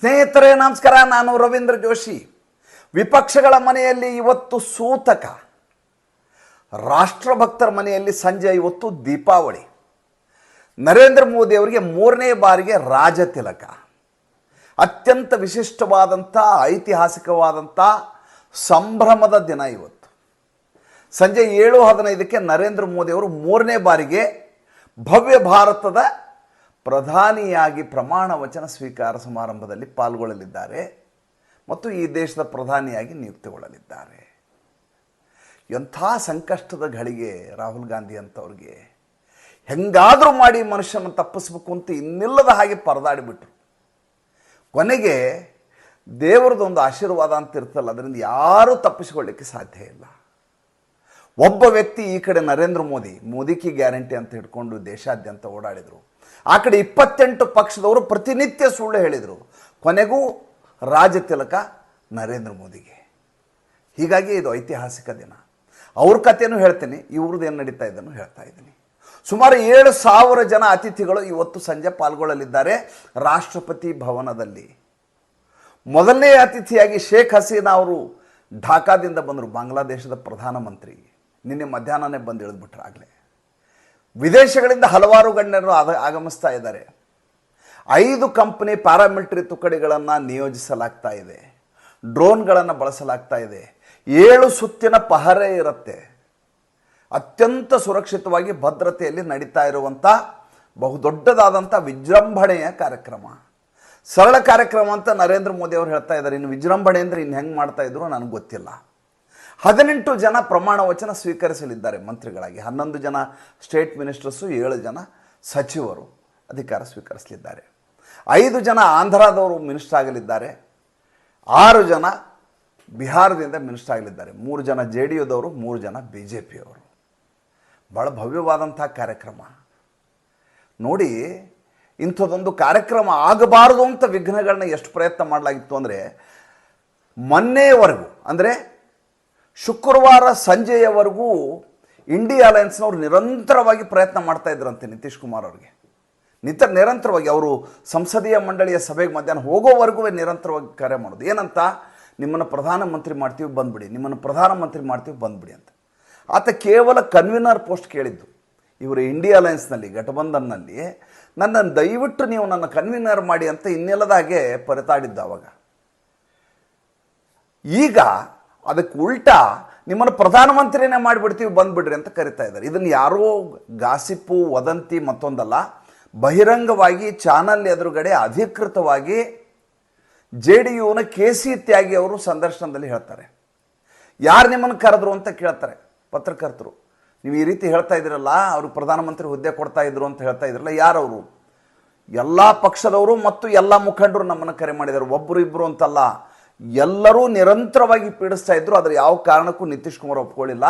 ಸ್ನೇಹಿತರೇ, ನಮಸ್ಕಾರ. ನಾನು ರವೀಂದ್ರ ಜೋಶಿ. ವಿಪಕ್ಷಗಳ ಮನೆಯಲ್ಲಿ ಇವತ್ತು ಸೂತಕ. ರಾಷ್ಟ್ರಭಕ್ತರ ಮನೆಯಲ್ಲಿ ಸಂಜೆ ಇವತ್ತು ದೀಪಾವಳಿ. ನರೇಂದ್ರ ಮೋದಿ ಅವರಿಗೆ ಮೂರನೇ ಬಾರಿಗೆ ರಾಜತಿಲಕ. ಅತ್ಯಂತ ವಿಶಿಷ್ಟವಾದಂಥ, ಐತಿಹಾಸಿಕವಾದಂಥ ಸಂಭ್ರಮದ ದಿನ ಇವತ್ತು. ಸಂಜೆ ಏಳು ಹದಿನೈದಕ್ಕೆ ನರೇಂದ್ರ ಮೋದಿ ಅವರು ಮೂರನೇ ಬಾರಿಗೆ ಭವ್ಯ ಭಾರತದ ಪ್ರಧಾನಿಯಾಗಿ ಪ್ರಮಾಣ ವಚನ ಸ್ವೀಕಾರ ಸಮಾರಂಭದಲ್ಲಿ ಪಾಲ್ಗೊಳ್ಳಲಿದ್ದಾರೆ ಮತ್ತು ಈ ದೇಶದ ಪ್ರಧಾನಿಯಾಗಿ ನಿಯುಕ್ತಿಗೊಳ್ಳಲಿದ್ದಾರೆ. ಎಂಥ ಸಂಕಷ್ಟದ ಘಳಿಗೆ ರಾಹುಲ್ ಗಾಂಧಿ ಅಂಥವ್ರಿಗೆ ಹೆಂಗಾದರೂ ಮಾಡಿ ಮನುಷ್ಯನ ತಪ್ಪಿಸ್ಬೇಕು ಅಂತ ಇನ್ನಿಲ್ಲದ ಹಾಗೆ ಪರದಾಡಿಬಿಟ್ರು. ಕೊನೆಗೆ ದೇವರದೊಂದು ಆಶೀರ್ವಾದ ಅಂತ ಇರ್ತಲ್ಲ ಅದರಿಂದ ಯಾರೂ ತಪ್ಪಿಸಿಕೊಳ್ಳಿಕ್ಕೆ ಸಾಧ್ಯ ಇಲ್ಲ. ಒಬ್ಬ ವ್ಯಕ್ತಿ ಈ ಕಡೆ ನರೇಂದ್ರ ಮೋದಿ ಮೋದಿಕಿ ಗ್ಯಾರಂಟಿ ಅಂತ ಹಿಡ್ಕೊಂಡು ದೇಶಾದ್ಯಂತ ಓಡಾಡಿದರು. ಆ ಕಡೆ ಇಪ್ಪತ್ತೆಂಟು ಪಕ್ಷದವರು ಪ್ರತಿನಿತ್ಯ ಸುಳ್ಳು ಹೇಳಿದರು. ಕೊನೆಗೂ ರಾಜ ತಿಲಕ ನರೇಂದ್ರ ಮೋದಿಗೆ. ಹೀಗಾಗಿ ಇದು ಐತಿಹಾಸಿಕ ದಿನ. ಅವ್ರ ಕಥೆನೂ ಹೇಳ್ತೀನಿ, ಇವ್ರದ್ದು ಏನು ನಡೀತಾ ಇದನ್ನು ಹೇಳ್ತಾ ಇದ್ದೀನಿ ಸುಮಾರು ಏಳು ಸಾವಿರ ಜನ ಅತಿಥಿಗಳು ಇವತ್ತು ಸಂಜೆ ಪಾಲ್ಗೊಳ್ಳಲಿದ್ದಾರೆ ರಾಷ್ಟ್ರಪತಿ ಭವನದಲ್ಲಿ. ಮೊದಲನೇ ಅತಿಥಿಯಾಗಿ ಶೇಖ್ ಹಸೀನಾ ಅವರು ಢಾಕಾದಿಂದ ಬಂದರು, ಬಾಂಗ್ಲಾದೇಶದ ಪ್ರಧಾನಮಂತ್ರಿ. ನಿನ್ನೆ ಮಧ್ಯಾಹ್ನನೇ ಬಂದು ಇಳಿದ್ಬಿಟ್ರು ಆಗಲೇ. ವಿದೇಶಗಳಿಂದ ಹಲವಾರು ಗಣ್ಯರು ಆಗ ಆಗಮಿಸ್ತಾ ಇದ್ದಾರೆ. ಐದು ಕಂಪನಿ ಪ್ಯಾರಾಮಿಲಿಟರಿ ತುಕಡಿಗಳನ್ನು ನಿಯೋಜಿಸಲಾಗ್ತಾ ಇದೆ. ಡ್ರೋನ್ಗಳನ್ನು ಬಳಸಲಾಗ್ತಾ ಇದೆ. ಏಳು ಸುತ್ತಿನ ಪಹರೆ ಇರುತ್ತೆ. ಅತ್ಯಂತ ಸುರಕ್ಷಿತವಾಗಿ ಭದ್ರತೆಯಲ್ಲಿ ನಡೀತಾ ಇರುವಂಥ ಬಹುದೊಡ್ಡದಾದಂಥ ವಿಜೃಂಭಣೆಯ ಕಾರ್ಯಕ್ರಮ. ಸರಳ ಕಾರ್ಯಕ್ರಮ ಅಂತ ನರೇಂದ್ರ ಮೋದಿ ಅವರು ಹೇಳ್ತಾ ಇದ್ದಾರೆ. ಇನ್ನು ವಿಜೃಂಭಣೆ ಅಂದರೆ ಇನ್ನು ಹೆಂಗೆ ಮಾಡ್ತಾ ಇದ್ರು ನನಗೆ ಗೊತ್ತಿಲ್ಲ. ಹದಿನೆಂಟು ಜನ ಪ್ರಮಾಣ ವಚನ ಸ್ವೀಕರಿಸಲಿದ್ದಾರೆ ಮಂತ್ರಿಗಳಾಗಿ. ಹನ್ನೊಂದು ಜನ ಸ್ಟೇಟ್ ಮಿನಿಸ್ಟರ್ಸು ಏಳು ಜನ ಸಚಿವರು ಅಧಿಕಾರ ಸ್ವೀಕರಿಸಲಿದ್ದಾರೆ. ಐದು ಜನ ಆಂಧ್ರದವರು ಮಿನಿಸ್ಟರ್ ಆಗಲಿದ್ದಾರೆ. ಆರು ಜನ ಬಿಹಾರದಿಂದ ಮಿನಿಸ್ಟರ್ ಆಗಲಿದ್ದಾರೆ. ಮೂರು ಜನ ಜೆ ಡಿ ಯುದವರು ಮೂರು ಜನ ಬಿ ಜೆ ಪಿಯವರು ಭಾಳ ಭವ್ಯವಾದಂಥ ಕಾರ್ಯಕ್ರಮ. ನೋಡಿ, ಇಂಥದ್ದೊಂದು ಕಾರ್ಯಕ್ರಮ ಆಗಬಾರದು ಅಂತ ವಿಘ್ನಗಳನ್ನ ಎಷ್ಟು ಪ್ರಯತ್ನ ಮಾಡಲಾಗಿತ್ತು ಅಂದರೆ ಮೊನ್ನೆವರೆಗೂ, ಅಂದರೆ ಶುಕ್ರವಾರ ಸಂಜೆಯವರೆಗೂ ಇಂಡಿಯಾ ಅಲಯನ್ಸ್ನವ್ರು ನಿರಂತರವಾಗಿ ಪ್ರಯತ್ನ ಮಾಡ್ತಾ ಇದ್ರಂತೆ ನಿತೀಶ್ ಕುಮಾರ್ ಅವರಿಗೆ. ನಿತ ನಿರಂತರವಾಗಿ ಅವರು ಸಂಸದೀಯ ಮಂಡಳಿಯ ಸಭೆಗೆ ಮಧ್ಯಾಹ್ನ ಹೋಗೋವರೆಗೂ ನಿರಂತರವಾಗಿ ಕರೆ ಮಾಡೋದು. ಏನಂತ? ನಿಮ್ಮನ್ನು ಪ್ರಧಾನಮಂತ್ರಿ ಮಾಡ್ತೀವಿ, ಬಂದ್ಬಿಡಿ. ನಿಮ್ಮನ್ನು ಪ್ರಧಾನಮಂತ್ರಿ ಮಾಡ್ತೀವಿ, ಬಂದ್ಬಿಡಿ ಅಂತ. ಆತ ಕೇವಲ ಕನ್ವೀನರ್ ಪೋಸ್ಟ್ ಕೇಳಿದ್ದು. ಇವರು ಇಂಡಿಯಾ ಅಲಯನ್ಸ್ನಲ್ಲಿ, ಘಟಬಂಧನ್ನಲ್ಲಿ, ನನ್ನನ್ನು ದಯವಿಟ್ಟು ನೀವು ನನ್ನ ಕನ್ವೀನರ್ ಮಾಡಿ ಅಂತ ಇನ್ನೆಲ್ಲದಾಗೆ ಪರಿತಾಡಿದ್ದ ಅವಾಗ. ಈಗ ಅದಕ್ಕೆ ಉಲ್ಟಾ ನಿಮ್ಮನ್ನು ಪ್ರಧಾನಮಂತ್ರಿನೇ ಮಾಡಿಬಿಡ್ತೀವಿ, ಬಂದ್ಬಿಡ್ರಿ ಅಂತ ಕರಿತಾ ಇದ್ದಾರೆ. ಇದನ್ನು ಯಾರೋ ಗಾಸಿಪ್ಪು ವದಂತಿ ಮತ್ತೊಂದಲ್ಲ, ಬಹಿರಂಗವಾಗಿ ಚಾನಲ್ ಎದುರುಗಡೆ ಅಧಿಕೃತವಾಗಿ ಜೆ ಡಿ ಯುನ ಕೆ ಸಿ ತ್ಯಾಗಿ ಅವರು ಸಂದರ್ಶನದಲ್ಲಿ ಹೇಳ್ತಾರೆ. ಯಾರು ನಿಮ್ಮನ್ನು ಕರೆದ್ರು ಅಂತ ಕೇಳ್ತಾರೆ, ಪತ್ರಕರ್ತರು. ನೀವು ಈ ರೀತಿ ಹೇಳ್ತಾ ಇದ್ದೀರಲ್ಲ, ಅವರು ಪ್ರಧಾನಮಂತ್ರಿ ಹುದ್ದೆ ಕೊಡ್ತಾ ಇದ್ರು ಅಂತ ಹೇಳ್ತಾ ಇದ್ರಲ್ಲ, ಯಾರವರು? ಎಲ್ಲ ಪಕ್ಷದವರು ಮತ್ತು ಎಲ್ಲ ಮುಖಂಡರು ನಮ್ಮನ್ನು ಕರೆ ಮಾಡಿದ್ದಾರೆ. ಒಬ್ಬರು ಇಬ್ಬರು ಅಂತಲ್ಲ ಎಲ್ಲರೂ ನಿರಂತರವಾಗಿ ಪೀಡಿಸ್ತಾ ಇದ್ರು, ಆದರೆ ಯಾವ ಕಾರಣಕ್ಕೂ ನಿತೀಶ್ ಕುಮಾರ್ ಒಪ್ಕೊಳ್ಳಿಲ್ಲ.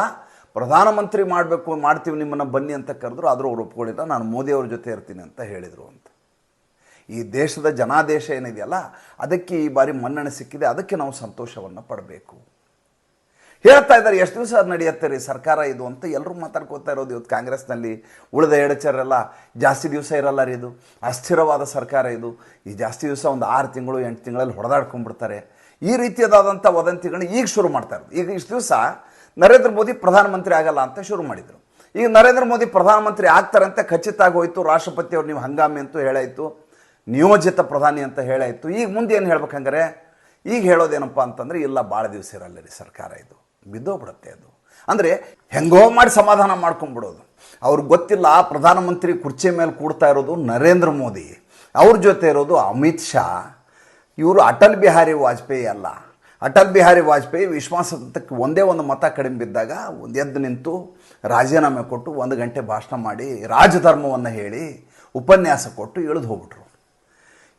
ಪ್ರಧಾನಮಂತ್ರಿ ಮಾಡಬೇಕು, ಮಾಡ್ತೀವಿ ನಿಮ್ಮನ್ನು ಬನ್ನಿ ಅಂತ ಕರೆದ್ರು, ಆದರೂ ಅವ್ರು ಒಪ್ಕೊಳ್ಳಿಲ್ಲ. ನಾನು ಮೋದಿ ಅವ್ರ ಜೊತೆ ಇರ್ತೀನಿ ಅಂತ ಹೇಳಿದರು ಅಂತ. ಈ ದೇಶದ ಜನಾದೇಶ ಏನಿದೆಯಲ್ಲ, ಅದಕ್ಕೆ ಈ ಬಾರಿ ಮನ್ನಣೆ ಸಿಕ್ಕಿದೆ, ಅದಕ್ಕೆ ನಾವು ಸಂತೋಷವನ್ನು ಪಡಬೇಕು. ಹೇಳ್ತಾ ಇದ್ದಾರೆ, ಎಷ್ಟು ದಿವಸ ನಡೆಯುತ್ತೆ ರೀ ಸರ್ಕಾರ ಇದು ಅಂತ ಎಲ್ಲರೂ ಮಾತಾಡ್ಕೋತಾ ಇರೋದು. ಇವತ್ತು ಕಾಂಗ್ರೆಸ್ನಲ್ಲಿ ಉಳಿದ ಎಡಚರೆಲ್ಲ ಜಾಸ್ತಿ ದಿವಸ ಇರಲ್ಲ ರೀ ಇದು. ಅಸ್ಥಿರವಾದ ಸರ್ಕಾರ ಇದು. ಈ ಜಾಸ್ತಿ ದಿವಸ ಒಂದು ಆರು ತಿಂಗಳು, ಎಂಟು ತಿಂಗಳಲ್ಲಿ ಹೊಡೆದಾಡ್ಕೊಂಡ್ಬಿಡ್ತಾರೆ. ಈ ರೀತಿಯಾದಂಥ ವದಂತಿಗಳನ್ನ ಈಗ ಶುರು ಮಾಡ್ತಾ ಇರೋದು. ಈಗ ಇಷ್ಟು ದಿವಸ ನರೇಂದ್ರ ಮೋದಿ ಪ್ರಧಾನಮಂತ್ರಿ ಆಗಲ್ಲ ಅಂತ ಶುರು ಮಾಡಿದರು. ಈಗ ನರೇಂದ್ರ ಮೋದಿ ಪ್ರಧಾನಮಂತ್ರಿ ಆಗ್ತಾರೆ ಅಂತ ಖಚಿತ ಆಗಿ ಹೋಯ್ತು ರಾಷ್ಟ್ರಪತಿ ಅವ್ರು ನೀವು ಹಂಗಾಮಿ ಅಂತೂ ಹೇಳಾಯಿತು, ನಿಯೋಜಿತ ಪ್ರಧಾನಿ ಅಂತ ಹೇಳಾಯಿತು. ಈಗ ಮುಂದೆ ಏನು ಹೇಳ್ಬೇಕಂಗಾರೆ ಈಗ ಹೇಳೋದೇನಪ್ಪ ಅಂತಂದರೆ, ಇಲ್ಲ ಭಾಳ ದಿವಸ ಇರಲ್ಲ ರೀ ಸರ್ಕಾರ ಇದು. ಬಿದ್ದೋಗ್ಬಿಡುತ್ತೆ ಅದು. ಅಂದರೆ ಹೆಂಗೋ ಮಾಡಿ ಸಮಾಧಾನ ಮಾಡ್ಕೊಂಡ್ಬಿಡೋದು ಅವ್ರಿಗೆ ಗೊತ್ತಿಲ್ಲ ಪ್ರಧಾನಮಂತ್ರಿ ಕುರ್ಚಿ ಮೇಲೆ ಕೂಡ್ತಾ ಇರೋದು ನರೇಂದ್ರ ಮೋದಿ. ಅವ್ರ ಜೊತೆ ಇರೋದು ಅಮಿತ್ ಶಾ. ಇವರು ಅಟಲ್ ಬಿಹಾರಿ ವಾಜಪೇಯಿ ಅಲ್ಲ. ಅಟಲ್ ಬಿಹಾರಿ ವಾಜಪೇಯಿ ವಿಶ್ವಾಸಕ್ಕೆ ಒಂದೇ ಒಂದು ಮತ ಕಡಿಮೆ ಬಿದ್ದಾಗ ಒಂದೆದ್ದು ನಿಂತು ರಾಜೀನಾಮೆ ಕೊಟ್ಟು ಒಂದು ಗಂಟೆ ಭಾಷಣ ಮಾಡಿ ರಾಜಧರ್ಮವನ್ನು ಹೇಳಿ ಉಪನ್ಯಾಸ ಕೊಟ್ಟು ಇಳಿದು ಹೋಗ್ಬಿಟ್ರು.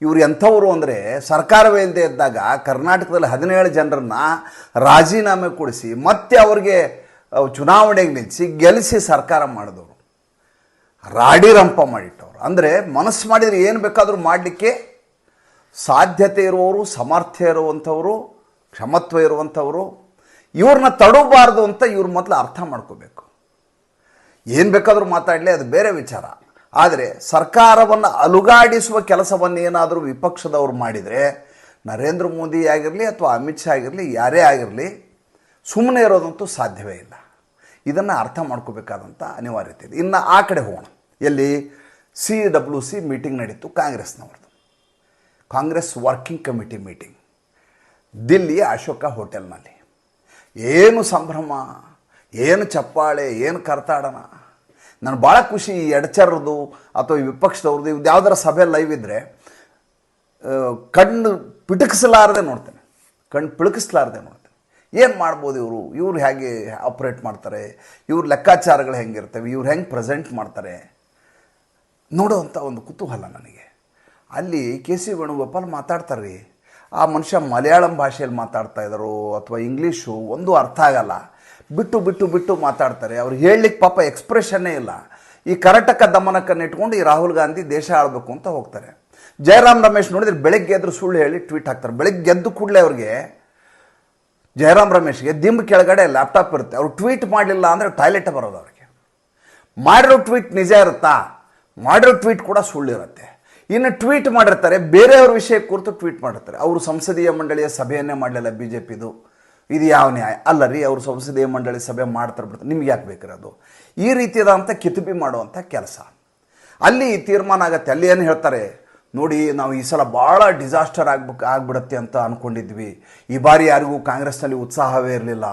ಇವರು ಎಂಥವರು ಅಂದರೆ ಸರ್ಕಾರವೇ ಇಲ್ಲದೆ ಇದ್ದಾಗ ಕರ್ನಾಟಕದಲ್ಲಿ ಹದಿನೇಳು ಜನರನ್ನ ರಾಜೀನಾಮೆ ಕೊಡಿಸಿ ಮತ್ತೆ ಅವ್ರಿಗೆ ಚುನಾವಣೆಗೆ ನಿಲ್ಲಿಸಿ ಗೆಲ್ಲಿಸಿ ಸರ್ಕಾರ ಮಾಡಿದವರು. ರಾಡಿರಂಪ ಮಾಡಿಟ್ಟವ್ರು. ಅಂದರೆ ಮನಸ್ಸು ಮಾಡಿದರೆ ಏನು ಬೇಕಾದರೂ ಮಾಡಲಿಕ್ಕೆ ಸಾಧ್ಯತೆ ಇರುವವರು, ಸಮರ್ಥ್ಯ ಇರುವಂಥವರು, ಕ್ಷಮತ್ವ ಇರುವಂಥವರು, ಇವ್ರನ್ನ ತಡಬಾರ್ದು ಅಂತ ಇವ್ರ ಮೊದಲು ಅರ್ಥ ಮಾಡ್ಕೋಬೇಕು. ಏನು ಬೇಕಾದರೂ ಮಾತಾಡಲಿ, ಅದು ಬೇರೆ ವಿಚಾರ. ಆದರೆ ಸರ್ಕಾರವನ್ನು ಅಲುಗಾಡಿಸುವ ಕೆಲಸವನ್ನು ಏನಾದರೂ ವಿಪಕ್ಷದವರು ಮಾಡಿದರೆ, ನರೇಂದ್ರ ಮೋದಿ ಆಗಿರಲಿ ಅಥವಾ ಅಮಿತ್ ಶಾ ಆಗಿರಲಿ, ಯಾರೇ ಆಗಿರಲಿ ಸುಮ್ಮನೆ ಇರೋದಂತೂ ಸಾಧ್ಯವೇ ಇಲ್ಲ. ಇದನ್ನು ಅರ್ಥ ಮಾಡ್ಕೋಬೇಕಾದಂಥ ಅನಿವಾರ್ಯತೆ ಇದೆ. ಇನ್ನು ಆ ಕಡೆ ಹೋಗೋಣ. ಎಲ್ಲಿ ಸಿ ಡಬ್ಲ್ಯೂ ಸಿ ಮೀಟಿಂಗ್ ನಡೀತು ಕಾಂಗ್ರೆಸ್ನವ್ರದ್ದು Congress working committee meeting. Delhi Ashoka ಹೋಟೆಲ್ನಲ್ಲಿ. ಏನು ಸಂಭ್ರಮ, ಏನು ಚಪ್ಪಾಳೆ, ಏನು ಕರ್ತಾಡನ. ನಾನು ಭಾಳ ಖುಷಿ ಈ ಎಡಚರದು ಅಥವಾ ವಿಪಕ್ಷದವ್ರದ್ದು ಇದು ಯಾವ್ದಾರ ಸಭೆ ಲೈವ್ ಇದ್ದರೆ ಕಣ್ಣು ಪಿಟಕಿಸಲಾರದೆ ನೋಡ್ತೇನೆ. ಕಣ್ಣು ಪಿಳುಕಿಸ್ಲಾರದೆ ನೋಡ್ತೇನೆ. ಏನು ಮಾಡ್ಬೋದು ಇವರು? ಇವ್ರು ಹೇಗೆ ಆಪ್ರೇಟ್ ಮಾಡ್ತಾರೆ? ಇವ್ರ ಲೆಕ್ಕಾಚಾರಗಳು ಹೆಂಗಿರ್ತವೆ? ಇವ್ರು ಹೆಂಗೆ ಪ್ರೆಸೆಂಟ್ ಮಾಡ್ತಾರೆ? ನೋಡುವಂಥ ಒಂದು ಕುತೂಹಲ ನನಗೆ. ಅಲ್ಲಿ ಕೆ ಸಿ ವೇಣುಗೋಪಾಲ್ ಮಾತಾಡ್ತಾರೆ ಆ ಮನುಷ್ಯ ಮಲಯಾಳಂ ಭಾಷೆಯಲ್ಲಿ ಮಾತಾಡ್ತಾ ಇದ್ದಾರೋ ಅಥವಾ ಇಂಗ್ಲೀಷು ಒಂದು ಅರ್ಥ ಆಗಲ್ಲ. ಬಿಟ್ಟು ಬಿಟ್ಟು ಬಿಟ್ಟು ಮಾತಾಡ್ತಾರೆ. ಅವ್ರು ಹೇಳಲಿಕ್ಕೆ ಪಾಪ ಎಕ್ಸ್ಪ್ರೆಷನ್ನೇ ಇಲ್ಲ. ಈ ಕರ್ನಾಟಕ ದಮನಕ್ಕನ್ನು ಇಟ್ಕೊಂಡು ಈ ರಾಹುಲ್ ಗಾಂಧಿ ದೇಶ ಆಳ್ಬೇಕು ಅಂತ ಹೋಗ್ತಾರೆ. ಜಯರಾಮ್ ರಮೇಶ್ ನೋಡಿದ್ರೆ ಬೆಳಗ್ಗೆ ಎದ್ರು ಸುಳ್ಳು ಹೇಳಿ ಟ್ವೀಟ್ ಹಾಕ್ತಾರೆ. ಬೆಳಗ್ಗೆ ಎದ್ದು ಕೂಡಲೇ ಅವ್ರಿಗೆ ಜಯರಾಮ್ ರಮೇಶ್ಗೆ ದಿಂಬು ಕೆಳಗಡೆ ಲ್ಯಾಪ್ಟಾಪ್ ಇರುತ್ತೆ. ಅವ್ರು ಟ್ವೀಟ್ ಮಾಡಲಿಲ್ಲ ಅಂದರೆ ಟಾಯ್ಲೆಟ್ ಬರೋದು ಅವ್ರಿಗೆ. ಮಾಡಿರೋ ಟ್ವೀಟ್ ನಿಜ ಇರುತ್ತಾ? ಮಾಡಿರೋ ಟ್ವೀಟ್ ಕೂಡ ಸುಳ್ಳಿರುತ್ತೆ ಇನ್ನು ಟ್ವೀಟ್ ಮಾಡಿರ್ತಾರೆ, ಬೇರೆಯವ್ರ ವಿಷಯ ಕುರಿತು ಟ್ವೀಟ್ ಮಾಡಿರ್ತಾರೆ. ಅವರು ಸಂಸದೀಯ ಮಂಡಳಿಯ ಸಭೆಯನ್ನೇ ಮಾಡಲಿಲ್ಲ ಬಿ ಜೆ ಪಿದು ಇದು ಯಾವ ನ್ಯಾಯ? ಅಲ್ಲ ರೀ, ಅವರು ಸಂಸದೀಯ ಮಂಡಳಿ ಸಭೆ ಮಾಡ್ತಾರೆ ಬಿಡ್ತಾರೆ ನಿಮ್ಗೆ ಯಾಕೆ ಬೇಕಿರೋದು ಈ ರೀತಿಯಾದಂಥ ಕಿತುಬಿ ಮಾಡುವಂಥ ಕೆಲಸ. ಅಲ್ಲಿ ತೀರ್ಮಾನ ಆಗತ್ತೆ. ಅಲ್ಲಿ ಏನು ಹೇಳ್ತಾರೆ? ನೋಡಿ, ನಾವು ಈ ಸಲ ಭಾಳ ಡಿಸಾಸ್ಟರ್ ಆಗ್ಬೇಕು ಆಗ್ಬಿಡತ್ತೆ ಅಂತ ಅಂದ್ಕೊಂಡಿದ್ವಿ ಈ ಬಾರಿ ಯಾರಿಗೂ ಕಾಂಗ್ರೆಸ್ನಲ್ಲಿ ಉತ್ಸಾಹವೇ ಇರಲಿಲ್ಲ.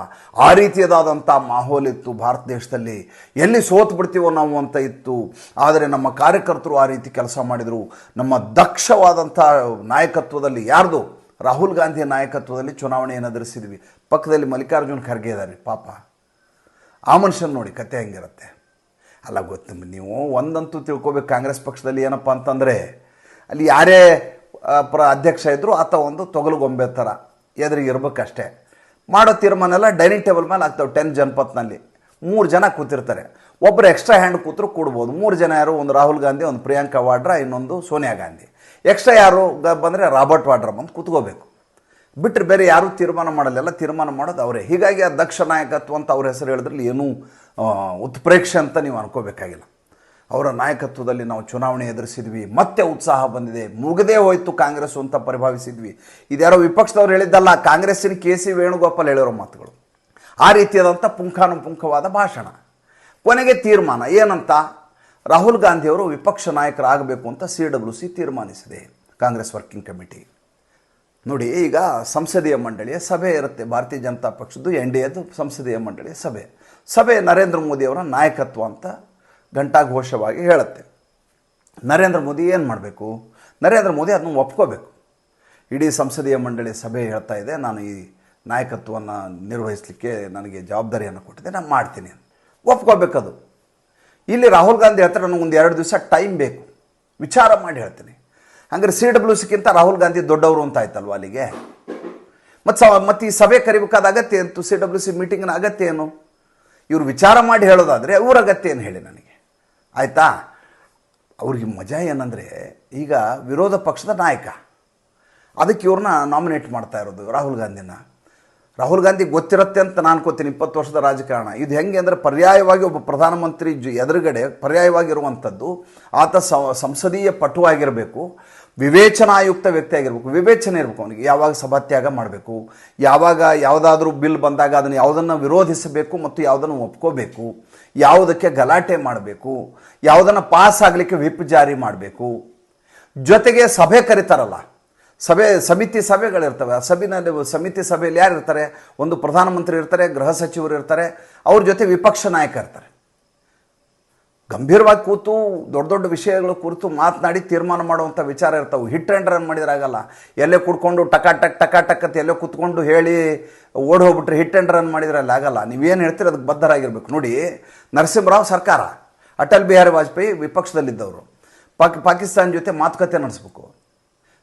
ಆ ರೀತಿಯದಾದಂಥ ಮಾಹೋಲ್ ಇತ್ತು ಭಾರತ ದೇಶದಲ್ಲಿ. ಎಲ್ಲಿ ಸೋತು ಬಿಡ್ತೀವೋ ನಾವು ಅಂತ ಇತ್ತು. ಆದರೆ ನಮ್ಮ ಕಾರ್ಯಕರ್ತರು ಆ ರೀತಿ ಕೆಲಸ ಮಾಡಿದರು. ನಮ್ಮ ದಕ್ಷವಾದಂಥ ನಾಯಕತ್ವದಲ್ಲಿ ಯಾರ್ದು? ರಾಹುಲ್ ಗಾಂಧಿಯ ನಾಯಕತ್ವದಲ್ಲಿ ಚುನಾವಣೆಯನ್ನು ಎದುರಿಸಿದ್ವಿ. ಪಕ್ಕದಲ್ಲಿ ಮಲ್ಲಿಕಾರ್ಜುನ್ ಖರ್ಗೆ ಇದ್ದಾರೆ, ಪಾಪ. ಆ ಮನುಷ್ಯನ ನೋಡಿ ಕತೆ ಹೆಂಗಿರುತ್ತೆ. ಅಲ್ಲ ಗೊತ್ತು, ನೀವು ಒಂದಂತೂ ತಿಳ್ಕೊಬೇಕು. ಕಾಂಗ್ರೆಸ್ ಪಕ್ಷದಲ್ಲಿ ಏನಪ್ಪ ಅಂತಂದರೆ ಅಲ್ಲಿ ಯಾರೇ ಪ್ರ ಅಧ್ಯಕ್ಷ ಇದ್ದರೂ ಆತ ಒಂದು ತೊಗಲು ಗೊಂಬೆ ಥರ ಎದುರಿಗೆ ಇರ್ಬೇಕಷ್ಟೇ. ಮಾಡೋ ತೀರ್ಮಾನ ಎಲ್ಲ ಡೈನಿಂಗ್ ಟೇಬಲ್ ಮೇಲೆ ಆಗ್ತವೆ ಟೆನ್ ಜನಪತ್ನಲ್ಲಿ. ಮೂರು ಜನ ಕೂತಿರ್ತಾರೆ. ಒಬ್ಬರು ಎಕ್ಸ್ಟ್ರಾ ಹ್ಯಾಂಡ್ ಕೂತರು ಕೂಡ್ಬೋದು. ಮೂರು ಜನ ಯಾರು? ಒಂದು ರಾಹುಲ್ ಗಾಂಧಿ, ಒಂದು ಪ್ರಿಯಾಂಕಾ ವಾಡ್ರಾ, ಇನ್ನೊಂದು ಸೋನಿಯಾ ಗಾಂಧಿ. ಎಕ್ಸ್ಟ್ರಾ ಯಾರು ಬಂದರೆ ರಾಬರ್ಟ್ ವಾಡ್ರಾ ಬಂದು ಕೂತ್ಕೋಬೇಕು. ಬಿಟ್ಟರೆ ಬೇರೆ ಯಾರೂ ತೀರ್ಮಾನ ಮಾಡಲ್ಲ. ತೀರ್ಮಾನ ಮಾಡೋದು ಅವರೇ. ಹೀಗಾಗಿ ಆ ದಕ್ಷ ನಾಯಕತ್ವ ಅಂತ ಅವ್ರ ಹೆಸರು ಹೇಳಿದ್ರಲ್ಲಿ ಏನೂ ಉತ್ಪ್ರೇಕ್ಷೆ ಅಂತ ನೀವು ಅನ್ಕೋಬೇಕಾಗಿಲ್ಲ. ಅವರ ನಾಯಕತ್ವದಲ್ಲಿ ನಾವು ಚುನಾವಣೆ ಎದುರಿಸಿದ್ವಿ, ಮತ್ತೆ ಉತ್ಸಾಹ ಬಂದಿದೆ, ಮುಗದೇ ಹೋಯ್ತು ಕಾಂಗ್ರೆಸ್ ಅಂತ ಪರಿಭಾವಿಸಿದ್ವಿ. ಇದ್ಯಾರೋ ವಿಪಕ್ಷದವ್ರು ಹೇಳಿದ್ದಲ್ಲ, ಕಾಂಗ್ರೆಸ್ಸಿನ ಕೆ ಸಿ ವೇಣುಗೋಪಾಲ್ ಹೇಳಿರೋ ಮಾತುಗಳು. ಆ ರೀತಿಯಾದಂಥ ಪುಂಖಾನುಪುಂಖವಾದ ಭಾಷಣ. ಕೊನೆಗೆ ತೀರ್ಮಾನ, ಏನಂತ? ರಾಹುಲ್ ಗಾಂಧಿಯವರು ವಿಪಕ್ಷ ನಾಯಕರಾಗಬೇಕು ಅಂತ ಸಿ ಡಬ್ಲ್ಯೂ ಸಿ ತೀರ್ಮಾನಿಸಿದೆ, ಕಾಂಗ್ರೆಸ್ ವರ್ಕಿಂಗ್ ಕಮಿಟಿ. ನೋಡಿ, ಈಗ ಸಂಸದೀಯ ಮಂಡಳಿಯ ಸಭೆ ಇರುತ್ತೆ, ಭಾರತೀಯ ಜನತಾ ಪಕ್ಷದ್ದು ಎನ್ ಡಿ ಎದು ಸಂಸದೀಯ ಮಂಡಳಿಯ ಸಭೆ. ಸಭೆ ನರೇಂದ್ರ ಮೋದಿಯವರ ನಾಯಕತ್ವ ಅಂತ ಘಂಟಾಘೋಷವಾಗಿ ಹೇಳುತ್ತೆ. ನರೇಂದ್ರ ಮೋದಿ ಏನು ಮಾಡಬೇಕು? ನರೇಂದ್ರ ಮೋದಿ ಅದನ್ನು ಒಪ್ಕೋಬೇಕು. ಇಡೀ ಸಂಸದೀಯ ಮಂಡಳಿ ಸಭೆ ಹೇಳ್ತಾ ಇದೆ, ನಾನು ಈ ನಾಯಕತ್ವವನ್ನು ನಿರ್ವಹಿಸಲಿಕ್ಕೆ ನನಗೆ ಜವಾಬ್ದಾರಿಯನ್ನು ಕೊಟ್ಟಿದೆ, ನಾನು ಮಾಡ್ತೀನಿ ಒಪ್ಕೋಬೇಕದು. ಇಲ್ಲಿ ರಾಹುಲ್ ಗಾಂಧಿ ಹೇಳ್ತಾರೆ ನನಗೆ ಒಂದು ಎರಡು ದಿವಸ ಟೈಮ್ ಬೇಕು. ವಿಚಾರ ಮಾಡಿ ಹೇಳ್ತೀನಿ. ಹಂಗಾರೆ ಸಿ ಡಬ್ಲ್ಯೂ ಸಿಕ್ಕಿಂತ ರಾಹುಲ್ ಗಾಂಧಿ ದೊಡ್ಡವರು ಅಂತ ಆಯ್ತಲ್ವ ಅಲ್ಲಿಗೆ? ಮತ್ತು ಸ ಮತ್ತು ಈ ಸಭೆ ಕರಿಬೇಕಾದ ಅಗತ್ಯ ಏನು? ಸಿ ಡಬ್ಲ್ಯೂ ಸಿ ಮೀಟಿಂಗ್ನ ಅಗತ್ಯ ಏನು? ಇವರು ವಿಚಾರ ಮಾಡಿ ಹೇಳೋದಾದರೆ ಅವ್ರ ಅಗತ್ಯ ಏನು ಹೇಳಿ ನನಗೆ? ಆಯಿತಾ? ಅವ್ರಿಗೆ ಮಜಾ ಏನಂದರೆ, ಈಗ ವಿರೋಧ ಪಕ್ಷದ ನಾಯಕ, ಅದಕ್ಕೆ ಇವ್ರನ್ನ ನಾಮಿನೇಟ್ ಮಾಡ್ತಾ ಇರೋದು ರಾಹುಲ್ ಗಾಂಧಿನ. ರಾಹುಲ್ ಗಾಂಧಿ ಗೊತ್ತಿರುತ್ತೆ ಅಂತ ನಾನು ಅನ್ಕೋತೀನಿ, ಇಪ್ಪತ್ತು ವರ್ಷದ ರಾಜಕಾರಣ. ಇದು ಹೆಂಗೆ ಅಂದರೆ ಪರ್ಯಾಯವಾಗಿ ಒಬ್ಬ ಪ್ರಧಾನಮಂತ್ರಿ ಜು ಎದುರುಗಡೆ ಪರ್ಯಾಯವಾಗಿರುವಂಥದ್ದು, ಆತ ಸಂಸದೀಯ ಪಟುವಾಗಿರಬೇಕು. ವಿವೇಚನಾಯುಕ್ತ ವ್ಯಕ್ತಿ ಆಗಿರ್ಬೇಕು. ವಿವೇಚನೆ ಇರಬೇಕು ಅವನಿಗೆ. ಯಾವಾಗ ಸಭಾತ್ಯಾಗ ಮಾಡಬೇಕು, ಯಾವಾಗ ಯಾವುದಾದ್ರೂ ಬಿಲ್ ಬಂದಾಗ ಅದನ್ನು ಯಾವುದನ್ನು ವಿರೋಧಿಸಬೇಕು ಮತ್ತು ಯಾವುದನ್ನು ಒಪ್ಕೋಬೇಕು, ಯಾವುದಕ್ಕೆ ಗಲಾಟೆ ಮಾಡಬೇಕು, ಯಾವುದನ್ನು ಪಾಸ್ ಆಗಲಿಕ್ಕೆ ವಿಪ್ ಜಾರಿ ಮಾಡಬೇಕು. ಜೊತೆಗೆ ಸಭೆ ಕರೀತಾರಲ್ಲ. ಸಭೆ, ಸಮಿತಿ ಸಭೆಗಳಿರ್ತವೆ. ಆ ಸಭೆನಲ್ಲಿ, ಸಮಿತಿ ಸಭೆಯಲ್ಲಿ ಯಾರು ಇರ್ತಾರೆ ಒಂದು ಪ್ರಧಾನಮಂತ್ರಿ ಇರ್ತಾರೆ, ಗೃಹ ಸಚಿವರು ಇರ್ತಾರೆ. ಅವ್ರ ಜೊತೆ ವಿಪಕ್ಷ ನಾಯಕ ಇರ್ತಾರೆ. ಗಂಭೀರವಾಗಿ ಕೂತು, ದೊಡ್ಡ ದೊಡ್ಡ ವಿಷಯಗಳು ಕುರಿತು ಮಾತನಾಡಿ ತೀರ್ಮಾನ ಮಾಡುವಂಥ ವಿಚಾರ ಇರ್ತಾವೆ. ಹಿಟ್ ಆ್ಯಂಡ್ ರನ್ ಮಾಡಿದ್ರಾಗಲ್ಲ ಎಲ್ಲೇ ಕುಡ್ಕೊಂಡು ಟಕ ಟಕ್ ಟಕ ಟಕ್ ಅಂತ ಎಲ್ಲೇ ಕೂತ್ಕೊಂಡು ಹೇಳಿ ಓಡಿ ಹೋಗ್ಬಿಟ್ರೆ ಹಿಟ್ ಆ್ಯಂಡ್ ರನ್ ಮಾಡಿದ್ರೆ ಅಲ್ಲಿ ಆಗಲ್ಲ. ನೀವೇನು ಹೇಳ್ತೀರಿ ಅದಕ್ಕೆ ಬದ್ಧರಾಗಿರ್ಬೇಕು. ನೋಡಿ, ನರಸಿಂಹರಾವ್ ಸರ್ಕಾರ, ಅಟಲ್ ಬಿಹಾರಿ ವಾಜಪೇಯಿ ವಿಪಕ್ಷದಲ್ಲಿದ್ದವರು. ಪಾಕ್, ಪಾಕಿಸ್ತಾನ ಜೊತೆ ಮಾತುಕತೆ ನಡೆಸ್ಬೇಕು.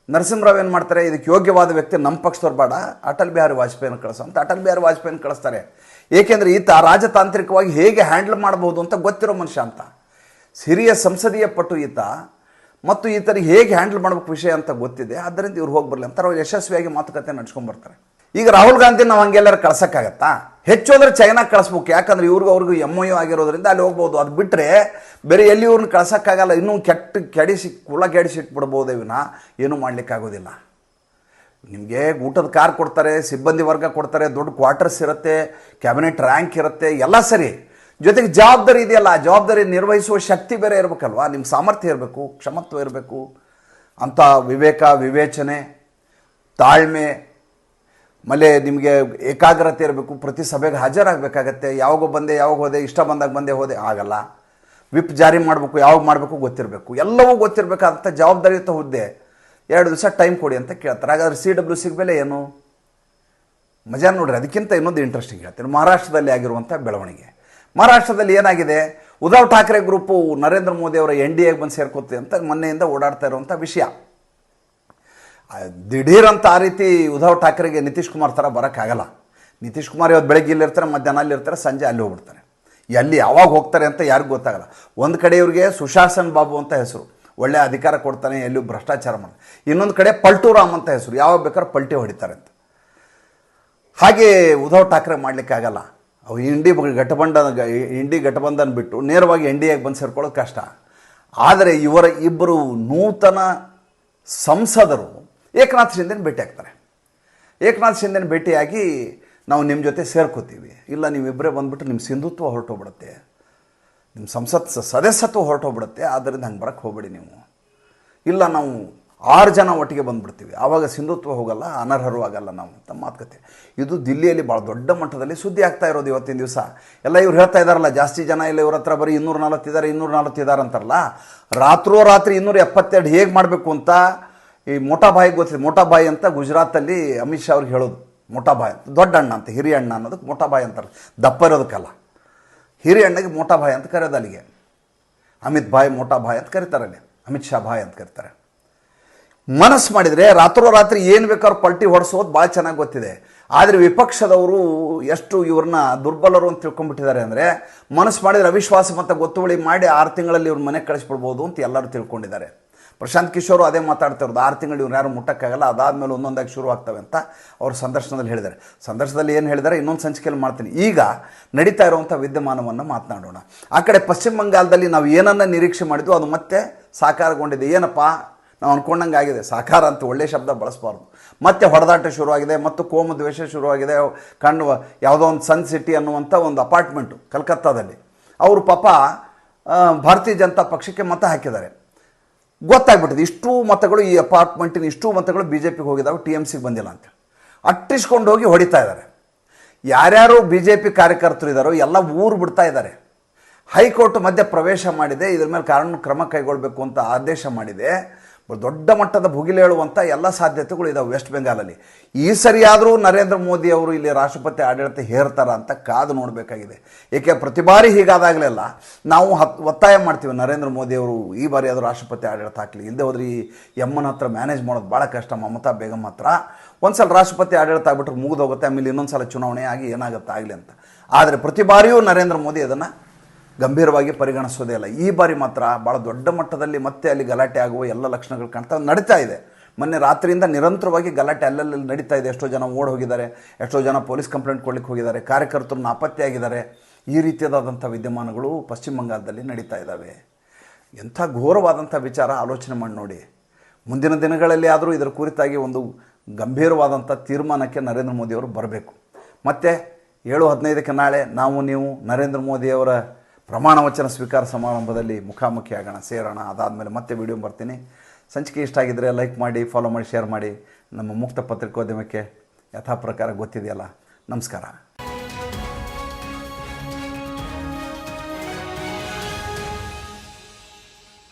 ನರಸಿಂಹರಾವ್ ಏನು ಮಾಡ್ತಾರೆ? ಇದಕ್ಕೆ ಯೋಗ್ಯವಾದ ವ್ಯಕ್ತಿ ನಮ್ಮ ಪಕ್ಷದವ್ರು ಬೇಡ. ಅಟಲ್ ಬಿಹಾರಿ ವಾಜಪೇಯಿನ ಕಳಿಸೋ ಅಂತ. ಅಟಲ್ ಬಿಹಾರಿ ವಾಜಪೇಯಿನ ಕಳಿಸ್ತಾರೆ. ಏಕೆಂದರೆ ಈತ ರಾಜತಾಂತ್ರಿಕವಾಗಿ ಹೇಗೆ ಹ್ಯಾಂಡಲ್ ಮಾಡಬಹುದು ಅಂತ ಗೊತ್ತಿರೋ ಮನುಷ್ಯ ಅಂತ. ಸಿರಿಯ ಸಂಸದೀಯ ಪಟು ಈತ, ಮತ್ತು ಈತನಿಗೆ ಹೇಗೆ ಹ್ಯಾಂಡಲ್ ಮಾಡಬೇಕು ವಿಷಯ ಅಂತ ಗೊತ್ತಿದೆ. ಆದ್ದರಿಂದ ಇವ್ರು ಹೋಗಿ ಬರಲಿ ಅಂತ ಅವ್ರು ಯಶಸ್ವಿಯಾಗಿ ಮಾತುಕತೆ ನಡ್ಸ್ಕೊಂಡ್ಬರ್ತಾರೆ ಈಗ ರಾಹುಲ್ ಗಾಂಧಿ ನಾವು ಹಂಗೆಲ್ಲರೂ ಕಳ್ಸೋಕ್ಕಾಗತ್ತಾ? ಹೆಚ್ಚು ಅಂದರೆ ಚೈನಾ ಕಳಿಸ್ಬೇಕು. ಯಾಕಂದ್ರೆ ಇವ್ರಿಗೂ ಅವ್ರಿಗೂ ಎಂ ಒ ಆಗಿರೋದ್ರಿಂದ ಅಲ್ಲಿ ಹೋಗ್ಬೋದು. ಅದು ಬಿಟ್ಟರೆ ಬೇರೆ ಎಲ್ಲಿ ಇವ್ರನ್ನ ಕಳ್ಸೋಕ್ಕಾಗಲ್ಲ. ಇನ್ನೂ ಕೆಟ್ಟ ಕೆಡಿಸಿ ಕುಳ ಕೆಡಿಸಿಟ್ಬಿಡ್ಬೋದೇ ವಿನ ಏನೂ ಮಾಡಲಿಕ್ಕಾಗೋದಿಲ್ಲ. ನಿಮಗೆ ಊಟದ ಕಾರ್ ಕೊಡ್ತಾರೆ, ಸಿಬ್ಬಂದಿ ವರ್ಗ ಕೊಡ್ತಾರೆ, ದೊಡ್ಡ ಕ್ವಾರ್ಟರ್ಸ್ ಇರುತ್ತೆ, ಕ್ಯಾಬಿನೆಟ್ ರ್ಯಾಂಕ್ ಇರುತ್ತೆ, ಎಲ್ಲ ಸರಿ. ಜೊತೆಗೆ ಜವಾಬ್ದಾರಿ ಇದೆಯಲ್ಲ ಜವಾಬ್ದಾರಿ ನಿರ್ವಹಿಸುವ ಶಕ್ತಿ ಬೇರೆ ಇರಬೇಕಲ್ವಾ? ನಿಮ್ಮ ಸಾಮರ್ಥ್ಯ ಇರಬೇಕು, ಕ್ಷಮತ್ವ ಇರಬೇಕು. ಅಂತ ವಿವೇಕ, ವಿವೇಚನೆ, ತಾಳ್ಮೆ, ಮಲೆ ನಿಮಗೆ ಏಕಾಗ್ರತೆ ಇರಬೇಕು, ಪ್ರತಿ ಸಭೆಗೆ ಹಾಜರಾಗಬೇಕಾಗತ್ತೆ. ಯಾವಾಗ ಬಂದೆ, ಯಾವಾಗ ಹೋದೆ, ಇಷ್ಟ ಬಂದಾಗ ಬಂದೆ, ಹೋದೆ, ಆಗಲ್ಲ. ವಿಪ್ ಜಾರಿ ಮಾಡಬೇಕು, ಯಾವಾಗ ಮಾಡಬೇಕು ಗೊತ್ತಿರಬೇಕು. ಎಲ್ಲವೂ ಗೊತ್ತಿರಬೇಕಾದಂಥ ಜವಾಬ್ದಾರಿಯುತ ಹುದ್ದೆ. ಎರಡು ದಿವಸ ಟೈಮ್ ಕೊಡಿ ಅಂತ ಕೇಳ್ತಾರೆ. ಹಾಗಾದ್ರೆ ಸಿ ಡಬ್ಲ್ಯೂ ಸಿಗ್ ಬೆಲೆ ಏನು? ಮಜಾ ನೋಡ್ರಿ, ಅದಕ್ಕಿಂತ ಇನ್ನೊಂದು ಇಂಟ್ರೆಸ್ಟಿಂಗ್ ಹೇಳ್ತೀನಿ. ಮಹಾರಾಷ್ಟ್ರದಲ್ಲಿ ಆಗಿರುವಂಥ ಬೆಳವಣಿಗೆ. ಮಹಾರಾಷ್ಟ್ರದಲ್ಲಿ ಏನಾಗಿದೆ? ಉದ್ಧವ್ ಠಾಕ್ರೆ ಗ್ರೂಪು ನರೇಂದ್ರ ಮೋದಿ ಅವರ ಎನ್ ಡಿ ಎಗೆ ಬಂದು ಸೇರ್ಕೋತೀವಿ ಅಂತ ಮೊನ್ನೆಯಿಂದ ಓಡಾಡ್ತಾ ಇರುವಂಥ ವಿಷಯ. ದಿಢೀರಂತ ಆ ರೀತಿ ಉದ್ಧವ್ ಠಾಕ್ರೆಗೆ ನಿತೀಶ್ ಕುಮಾರ್ ಥರ ಬರೋಕ್ಕಾಗಲ್ಲ. ನಿತೀಶ್ ಕುಮಾರ್ ಇವತ್ತು ಬೆಳಗ್ಗೆ ಇಲ್ಲಿರ್ತಾರೆ ಮಧ್ಯಾಹ್ನ ಅಲ್ಲಿರ್ತಾರೆ ಸಂಜೆ ಅಲ್ಲಿ ಹೋಗ್ಬಿಡ್ತಾರೆ. ಎಲ್ಲಿ ಯಾವಾಗ ಹೋಗ್ತಾರೆ ಅಂತ ಯಾರಿಗೂ ಗೊತ್ತಾಗಲ್ಲ. ಒಂದು ಕಡೆ ಇವ್ರಿಗೆ ಸುಶಾಸನ್ ಬಾಬು ಅಂತ ಹೆಸರು. ಒಳ್ಳೆ ಅಧಿಕಾರ ಕೊಡ್ತಾನೆ, ಎಲ್ಲೂ ಭ್ರಷ್ಟಾಚಾರ ಮಾಡ್ತಾನೆ. ಇನ್ನೊಂದು ಕಡೆ ಪಲ್ಟುರಾಮ್ ಅಂತ ಹೆಸರು, ಯಾವಾಗ ಬೇಕಾದ್ರೆ ಪಲ್ಟಿ ಹೊಡಿತಾರೆ ಅಂತ. ಹಾಗೆ ಉದ್ಧವ್ ಠಾಕ್ರೆ ಮಾಡಲಿಕ್ಕಾಗಲ್ಲ ಅವು ಇಂಡಿ ಘಟಬಂಧನ ಇಂಡಿ ಘಟಬಂಧನ ಬಿಟ್ಟು ನೇರವಾಗಿ ಎನ್ ಡಿ ಬಂದು ಸೇರ್ಕೊಳ್ಳೋದು ಕಷ್ಟ. ಆದರೆ ಇವರ ಇಬ್ಬರು ನೂತನ ಸಂಸದರು ಏಕನಾಥ್ ಶಿಂದೆನ ಭೇಟಿ ಆಗ್ತಾರೆ. ಏಕನಾಥ್ ಶಿಂದೆನ ಭೇಟಿಯಾಗಿ ನಾವು ನಿಮ್ಮ ಜೊತೆ ಸೇರ್ಕೋತೀವಿ. ಇಲ್ಲ, ನೀವಿಬ್ಬರೇ ಬಂದುಬಿಟ್ಟು ನಿಮ್ಮ ಸಿಂಧುತ್ವ ಹೊರಟೋಗ್ಬಿಡುತ್ತೆ. ನಿಮ್ಮ ಸಂಸತ್ ಸದಸ್ಯತ್ವ ಹೊರಟೋಗ್ಬಿಡುತ್ತೆ ಆದ್ದರಿಂದ ಹಂಗೆ ಬರಕ್ಕೆ ಹೋಗಬೇಡಿ ನೀವು. ಇಲ್ಲ ನಾವು ಆರು ಜನ ಒಟ್ಟಿಗೆ ಬಂದುಬಿಡ್ತೀವಿ. ಆವಾಗ ಸಿಂಧುತ್ವ ಹೋಗಲ್ಲ, ಅನರ್ಹರು ಆಗಲ್ಲ ನಾವು, ಅಂತ ಮಾತುಕತೆ ಇದು ದಿಲ್ಲಿಯಲ್ಲಿ ಭಾಳ ದೊಡ್ಡ ಮಟ್ಟದಲ್ಲಿ ಸುದ್ದಿ ಆಗ್ತಾ ಇರೋದು ಇವತ್ತಿನ ದಿವಸ. ಎಲ್ಲ ಇವ್ರು ಹೇಳ್ತಾ ಇದ್ದಾರಲ್ಲ ಜಾಸ್ತಿ ಜನ ಇಲ್ಲ ಇವ್ರ ಹತ್ರ ಬರೀ ಇನ್ನೂರ ನಲವತ್ತಿದ್ದಾರೆ ಇನ್ನೂರ ನಲವತ್ತಿದ್ದಾರೆ ಅಂತಾರಲ್ಲ? ರಾತ್ರೋ ರಾತ್ರಿ ಇನ್ನೂರ ಎಪ್ಪತ್ತೆರಡು ಹೇಗೆ ಮಾಡಬೇಕು ಅಂತ ಈ ಮೋಟಾಬಾಯಿಗೆ ಗೊತ್ತಿದೆ ಮೋಟಾಬಾಯಿ ಅಂತ ಗುಜರಾತಲ್ಲಿ ಅಮಿತ್ ಶಾ ಅವ್ರಿಗೆ ಹೇಳೋದು. ಮೋಟಾಬಾಯಿ ದೊಡ್ಡ ಅಣ್ಣ ಅಂತ, ಹಿರಿಯ ಅಣ್ಣ ಅನ್ನೋದಕ್ಕೆ ಮೋಟಾಬಾಯಿ ಅಂತಾರೆ ದಪ್ಪ ಇರೋದಕ್ಕಲ್ಲ. ಹಿರಿಯ ಅಣ್ಣಗೆ ಮೋಟಾಬಾಯಿ ಅಂತ ಕರೆಯೋದು ಅಲ್ಲಿಗೆ. ಅಮಿತ್ ಭಾಯ್ ಮೋಟಾ ಭಾಯ್ ಅಂತ ಕರೀತಾರೆ ಅಲ್ಲಿ. ಅಮಿತ್ ಶಾ ಭಾಯ್ ಅಂತ ಕರೀತಾರೆ. ಮನಸ್ಸು ಮಾಡಿದರೆ ರಾತ್ರೋರಾತ್ರಿ ಏನು ಬೇಕಾದ್ರೂ ಪಲ್ಟಿ ಹೊಡೆಸೋದು ಭಾಳ ಚೆನ್ನಾಗಿ ಗೊತ್ತಿದೆ. ಆದರೆ ವಿಪಕ್ಷದವರು ಎಷ್ಟು ಇವ್ರನ್ನ ದುರ್ಬಲರು ಅಂತ ತಿಳ್ಕೊಂಡ್ಬಿಟ್ಟಿದ್ದಾರೆ ಅಂದರೆ ಮನಸ್ಸು ಮಾಡಿದರೆ ಅವಿಶ್ವಾಸ ಮತ್ತು ಗೊತ್ತುವಳಿ ಮಾಡಿ ಆರು ತಿಂಗಳಲ್ಲಿ ಇವ್ರ ಮನೆಗೆ ಕಳಿಸ್ಬಿಡ್ಬೋದು ಅಂತ ಎಲ್ಲರೂ ತಿಳ್ಕೊಂಡಿದ್ದಾರೆ. ಪ್ರಶಾಂತ್ ಕಿಶೋರು ಅದೇ ಮಾತಾಡ್ತಾ ಇರೋದು ಆರು ತಿಂಗಳು ಇವ್ರು ಯಾರು ಮುಟ್ಟಕ್ಕಾಗಲ್ಲ. ಅದಾದಮೇಲೆ ಒಂದೊಂದಾಗಿ ಶುರು ಆಗ್ತವೆ ಅಂತ ಅವ್ರ ಸಂದರ್ಶನದಲ್ಲಿ ಹೇಳಿದ್ದಾರೆ. ಸಂದರ್ಶನದಲ್ಲಿ ಏನು ಹೇಳಿದ್ದಾರೆ? ಇನ್ನೊಂದು ಸಂಚಿಕೆಯಲ್ಲಿ ಮಾಡ್ತೀನಿ. ಈಗ ನಡೀತಾ ಇರುವಂಥ ವಿದ್ಯಮಾನವನ್ನು ಮಾತನಾಡೋಣ. ಆ ಕಡೆ ಪಶ್ಚಿಮ ಬಂಗಾಲದಲ್ಲಿ ನಾವು ಏನನ್ನ ನಿರೀಕ್ಷೆ ಮಾಡಿದ್ವು ಅದು ಮತ್ತೆ ಸಾಕಾರಗೊಂಡಿದೆ. ಏನಪ್ಪ? ನಾವು ಅನ್ಕೊಂಡಂಗೆ ಆಗಿದೆ. ಸಾಕಾರ ಅಂತ ಒಳ್ಳೆಯ ಶಬ್ದ ಬಳಸಬಾರ್ದು. ಮತ್ತೆ ಹೊಡೆದಾಟ ಶುರುವಾಗಿದೆ. ಮತ್ತು ಕೋಮು ದ್ವೇಷ ಶುರುವಾಗಿದೆ. ಕಣ್ಣು ಯಾವುದೋ ಒಂದು ಸನ್ ಸಿಟಿ ಅನ್ನುವಂಥ ಒಂದು ಅಪಾರ್ಟ್ಮೆಂಟು ಕಲ್ಕತ್ತಾದಲ್ಲಿ. ಅವರು ಪಾಪ ಭಾರತೀಯ ಜನತಾ ಪಕ್ಷಕ್ಕೆ ಮತ ಹಾಕಿದ್ದಾರೆ. ಗೊತ್ತಾಗ್ಬಿಟ್ಟಿದೆ. ಇಷ್ಟು ಮತಗಳು ಈ ಅಪಾರ್ಟ್ಮೆಂಟಿನ ಇಷ್ಟು ಮತಗಳು ಬಿ ಜೆ ಪಿಗೆ ಹೋಗಿದ್ದಾವೆ ಟಿ ಎಂ ಸಿಗೆ ಬಂದಿಲ್ಲ ಅಂತ. ಅಟ್ಟಿಸ್ಕೊಂಡು ಹೋಗಿ ಹೊಡಿತಾ ಇದ್ದಾರೆ. ಯಾರ್ಯಾರು ಬಿ ಜೆ ಪಿ ಕಾರ್ಯಕರ್ತರು ಇದ್ದಾರೋ, ಎಲ್ಲ ಊರು ಬಿಡ್ತಾ ಇದ್ದಾರೆ. ಹೈಕೋರ್ಟ್ ಮಧ್ಯೆ ಪ್ರವೇಶ ಮಾಡಿದೆ, ಇದ್ರ ಮೇಲೆ ಕಾನೂನು ಕ್ರಮ ಕೈಗೊಳ್ಳಬೇಕು ಅಂತ ಆದೇಶ ಮಾಡಿದೆ. ದೊಡ್ಡ ಮಟ್ಟದ ಭುಗಿಲೇಳುವಂಥ ಎಲ್ಲ ಸಾಧ್ಯತೆಗಳು ಇದಾವೆ ವೆಸ್ಟ್ ಬೆಂಗಾಲಲ್ಲಿ. ಈ ಸರಿಯಾದರೂ ನರೇಂದ್ರ ಮೋದಿ ಅವರು ಇಲ್ಲಿ ರಾಷ್ಟ್ರಪತಿ ಆಡಳಿತ ಹೇರ್ತಾರ ಅಂತ ಕಾದು ನೋಡಬೇಕಾಗಿದೆ. ಏಕೆ ಪ್ರತಿ ಬಾರಿ ಹೀಗಾದಾಗಲೆಲ್ಲ ನಾವು ಹತ್ ಒತ್ತಾಯ ಮಾಡ್ತೀವಿ ನರೇಂದ್ರ ಮೋದಿ ಅವರು ಈ ಬಾರಿ ಅದು ರಾಷ್ಟ್ರಪತಿ ಆಡಳಿತ ಹಾಕಲಿ. ಇಲ್ಲದೆ ಹೋದ್ರೆ ಈ ಎಮ್ಮನ ಹತ್ರ ಮ್ಯಾನೇಜ್ ಮಾಡೋದು ಭಾಳ ಕಷ್ಟ. ಮಮತಾ ಬೇಗಮ್ ಹತ್ರ ಒಂದ್ಸಲ ರಾಷ್ಟ್ರಪತಿ ಆಡಳಿತ ಆಗ್ಬಿಟ್ರೆ ಮುಗಿದೋಗುತ್ತೆ, ಆಮೇಲೆ ಇನ್ನೊಂದು ಸಲ ಚುನಾವಣೆ ಆಗಿ ಏನಾಗುತ್ತೆ ಆಗಲಿ ಅಂತ. ಆದರೆ ಪ್ರತಿ ಬಾರಿಯೂ ನರೇಂದ್ರ ಮೋದಿ ಅದನ್ನು ಗಂಭೀರವಾಗಿ ಪರಿಗಣಿಸೋದೇ ಇಲ್ಲ. ಈ ಬಾರಿ ಮಾತ್ರ ಭಾಳ ದೊಡ್ಡ ಮಟ್ಟದಲ್ಲಿ ಮತ್ತೆ ಅಲ್ಲಿ ಗಲಾಟೆ ಆಗುವ ಎಲ್ಲ ಲಕ್ಷಣಗಳು ಕಾಣ್ತಾ ನಡೀತಾ ಇದೆ. ಮೊನ್ನೆ ರಾತ್ರಿಯಿಂದ ನಿರಂತರವಾಗಿ ಗಲಾಟೆ ಅಲ್ಲಲ್ಲಿ ನಡೀತಾ ಇದೆ. ಎಷ್ಟೋ ಜನ ಓಡ್ ಹೋಗಿದ್ದಾರೆ, ಎಷ್ಟೋ ಜನ ಪೊಲೀಸ್ ಕಂಪ್ಲೇಂಟ್ ಕೊಡ್ಲಿಕ್ಕೆ ಹೋಗಿದ್ದಾರೆ ಕಾರ್ಯಕರ್ತರು ನಾಪತ್ತೆಯಾಗಿದ್ದಾರೆ ಈ ರೀತಿಯಾದಂಥ ವಿದ್ಯಮಾನಗಳು ಪಶ್ಚಿಮ ಬಂಗಾಳದಲ್ಲಿ ನಡೀತಾ ಇದ್ದಾವೆ. ಎಂಥ ಘೋರವಾದಂಥ ವಿಚಾರ ಆಲೋಚನೆ ಮಾಡಿ ನೋಡಿ. ಮುಂದಿನ ದಿನಗಳಲ್ಲಿ ಆದರೂ ಇದರ ಕುರಿತಾಗಿ ಒಂದು ಗಂಭೀರವಾದಂಥ ತೀರ್ಮಾನಕ್ಕೆ ನರೇಂದ್ರ ಮೋದಿಯವರು ಬರಬೇಕು. ಮತ್ತು ಏಳು ಹದಿನೈದಕ್ಕೆ ನಾಳೆ ನಾವು, ನೀವು, ನರೇಂದ್ರ ಮೋದಿಯವರ ಪ್ರಮಾಣ ವಚನ ಸ್ವೀಕಾರ ಸಮಾರಂಭದಲ್ಲಿ ಮುಖಾಮುಖಿ ಆಗೋಣ, ಸೇರೋಣ. ಅದಾದಮೇಲೆ ಮತ್ತೆ ವಿಡಿಯೋ ಬರ್ತೀನಿ. ಸಂಚಿಕೆ ಇಷ್ಟ ಆಗಿದ್ದರೆ ಲೈಕ್ ಮಾಡಿ ಫಾಲೋ ಮಾಡಿ ಶೇರ್ ಮಾಡಿ. ನಮ್ಮ ಮುಕ್ತ ಪತ್ರಿಕೋದ್ಯಮಕ್ಕೆ ಯಥಾ ಪ್ರಕಾರ ಗೊತ್ತಿದೆಯಲ್ಲ. ನಮಸ್ಕಾರ.